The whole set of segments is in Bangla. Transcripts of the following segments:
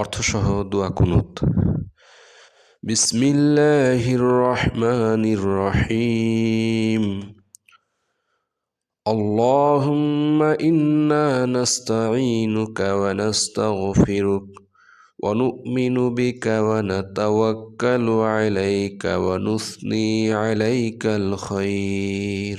অর্থসহ দোয়া কুনুত বিসমিল্লাহির রহমানির রহিম اللهم إنا نستعينك ونستغفرك ونؤمن بك ونتوكل عليك ونثني عليك الخير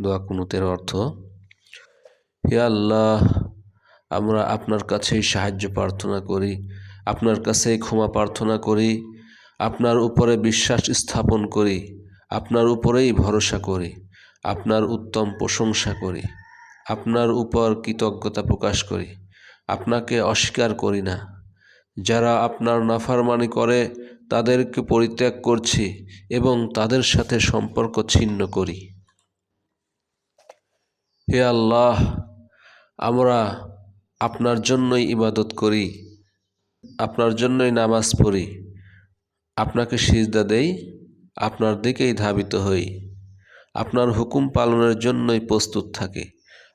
দোয়া কুনুতের অর্থ, হে আল্লাহ, আমরা আপনার কাছেই সাহায্য প্রার্থনা করি, আপনার কাছেই ক্ষমা প্রার্থনা করি, আপনার উপরে বিশ্বাস স্থাপন করি, আপনার উপরেই ভরসা করি, আপনার উত্তম প্রশংসা করি, আপনার উপর কৃতজ্ঞতা প্রকাশ করি, আপনাকে অস্বীকার করি না। যারা আপনার নাফারমানি করে, তাদেরকে পরিত্যাগ করছি এবং তাদের সাথে সম্পর্ক ছিন্ন করি। হে আল্লাহ, আমরা আপনার জন্যই ইবাদত করি, আপনার জন্যই নামাজ পড়ি, আপনাকে সিজদা দেই, আপনার দিকেই ধাবিত হই, আপনার হুকুম পালনের জন্যই প্রস্তুত থাকি,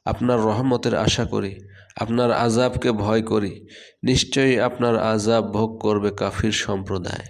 আপনার রহমতের আশা করি, আপনার আজাবকে ভয় করি, নিশ্চয়ই আপনার আজাব ভোগ করবে কাফির সম্প্রদায়।